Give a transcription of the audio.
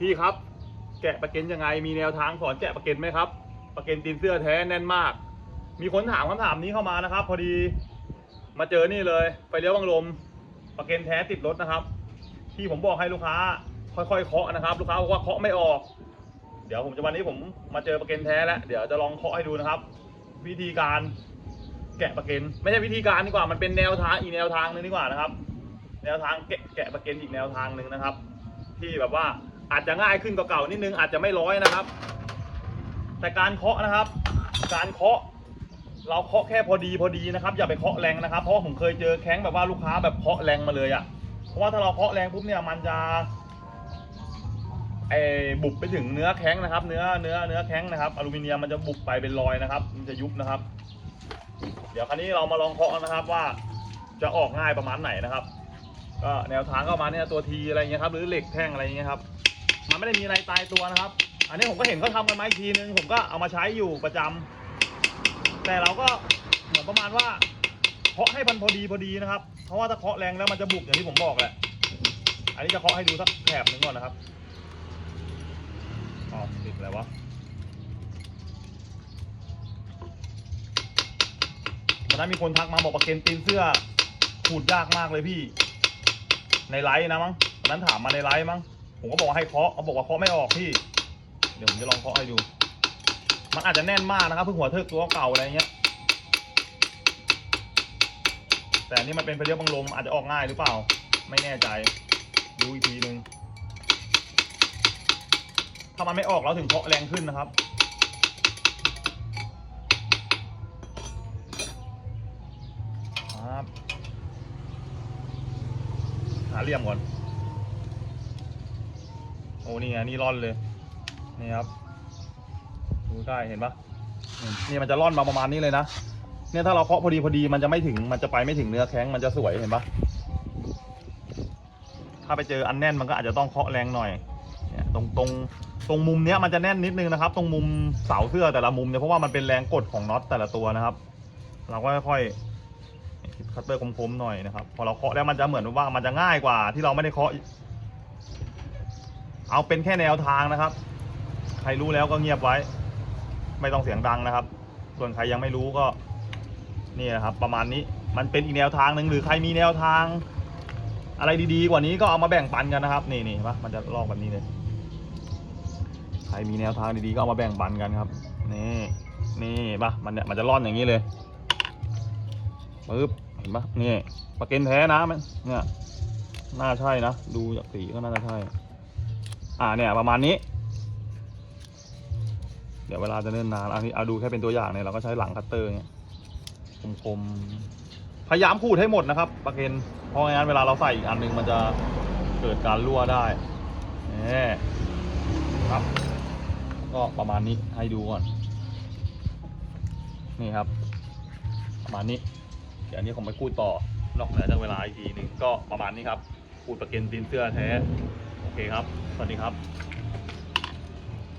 พี่ครับ แกะประเก็นยังไง มีแนวทางสอนแกะประเก็นไหมครับ ประเก็นตีนเสื้อแท้แน่นมาก มีคนถามคำถามนี้เข้ามานะครับ พอดีมาเจอนี่เลย ไปเลี้ยวบังลม ประเก็นแท้ติดรถนะครับ ที่ผมบอกให้ลูกค้า ค่อยๆเคาะนะครับ ลูกค้าบอกว่าเคาะไม่ออก เดี๋ยวผมจะวันนี้ผมมาเจอประเก็นแท้แล้วเดี๋ยวจะลองเคาะให้ดูนะครับ วิธีการแกะประเก็นไม่ใช่วิธีการดีกว่ามันเป็นแนวทางอีกแนวทางหนึงดีกว่านะครับ แนวทางแกะแกะประเก็นอีกแนวทางหนึ่งนะครับ ที่แบบว่า อาจจะง่ายขึ้นกว่าเก่านิดนึงอาจจะไม่ร้อยนะครับ แต่การเคาะนะครับ การเคาะ เราเคาะแค่พอดีพอดีนะครับ อย่าไปเคาะแรงนะครับเพราะว่าผมเคยเจอแข้งแบบว่าลูกค้าแบบเคาะแรงมาเลยอะ่ะเพราะว่าถ้าเราเคาะแรงปุ๊บเนี่ยมันจะไอบุบไปถึงเนื้อแข้งนะครับ เนื้อเนื้อเนื้อแข้งนะครับอลูมิเนียมมันจะบุบไปเป็นรอยนะครับ มันจะยุบนะครับ เดี๋ยวคราวนี้เรามาลองเคาะนะครับว่าจะออกง่ายประมาณไหนนะครับ ก็แนวทางก็มาเนี้ยตัวทีอะไรเงี้ยครับ หรือเหล็กแท่งอะไรเงี้ยครับ มันไม่ได้มีอะไรตายตัวนะครับ อันนี้ผมก็เห็นเขาทำกันมาอีกทีนึง ผมก็เอามาใช้อยู่ประจำแต่เราก็เหมือนประมาณว่าเคาะให้มันพอดีพอดีนะครับ เพราะว่าถ้าเคาะแรงแล้วมันจะบุบอย่างที่ผมบอกแหละ อันนี้จะเคาะให้ดูสักแถบหนึ่งก่อนนะครับอ๋อติดอะไรวะวันนั้นมีคนทักมาบอกประเก็นตีนเสื้อขูดยากมากเลยพี่ ในไลฟ์นะมั้งนนั้นถามมาในไลฟ์มั้ง ผมก็บอกว่าให้เคาะเขาบอกว่าเคาะไม่ออกพี่ เดี๋ยวผมจะลองเคาะให้ดู มันอาจจะแน่นมากนะครับเพิ่งหัวเทิกตัวเก่าอะไรเงี้ย แต่นี่มันเป็นเพลียบังลมอาจจะออกง่ายหรือเปล่า ไม่แน่ใจ ดูอีกทีหนึงถ้ามันไม่ออกเราถึงเคาะแรงขึ้นนะครับครับหาเหลี่ยมก่อน อ้นี่ไงนี่ร่อนเลยนี่ครับดูได้เห็นปะนี่มันจะร่อนมาประมาณนี้เลยนะเนี่ยถ้าเราเคาะพอดีพอดีมันจะไม่ถึงมันจะไปไม่ถึงเนื้อแข้งมันจะสวยเห็นปะถ้าไปเจออันแน่นมันก็อาจจะต้องเคาะแรงหน่อยเนี่ยตรงตรงตรงมุมเนี้ยมันจะแน่นนิดนึงนะครับ ตรงมุมเสาเสื้อแต่ละมุมเนี่ยเพราะว่ามันเป็นแรงกดของน็อตแต่ละตัวนะครับ เราก็ค่อยๆคัตเตอร์คมๆหน่อยนะครับ พอเราเคาะแล้วมันจะเหมือนว่ามันจะง่ายกว่าที่เราไม่ได้เคาะ เอาเป็นแค่แนวทางนะครับ ใครรู้แล้วก็เงียบไว้ ไม่ต้องเสียงดังนะครับ ส่วนใครยังไม่รู้ก็ นี่นะครับ ประมาณนี้มันเป็นอีกแนวทางหนึ่งหรือใครมีแนวทาง อะไรดีๆ กว่านี้ก็เอามาแบ่งปันกันนะครับ นี่นี่ปะมันจะลอกแบบนี้เลยใครมีแนวทางดีๆก็เอามาแบ่งปันกันครับ นี่นี่ปะมันเนี่ยมันจะร่อนอย่างนี้เลยปึ๊บเห็นปะนี่ปลาเกนแท้นะมันเนี่ยน่าใช่นะ ดูจากสีก็น่าจะใช่ อ่าเนี่ยประมาณนี้ เดี๋ยวเวลาจะเนิ่นนานอันนี้เอาดูแค่เป็นตัวอย่างเนี่ยเราก็ใช้หลังคัตเตอร์เนี่ยคมๆพยายามขูดให้หมดนะครับปลาเกนเพราะงั้นเวลาเราใส่อีกอันหนึงมันจะเกิดการรั่วได้นี่ครับ ก็ประมาณนี้ให้ดูก่อน นี่ครับ ประมาณนี้ เดี๋ยวอันนี้ผมไปพูดต่อนอกเหนือจากเวลาอีกทีหนึ่งก็ประมาณนี้ครับพูดประเกนตีนเสื้อแท้ โอเคครับ สวัสดีครับ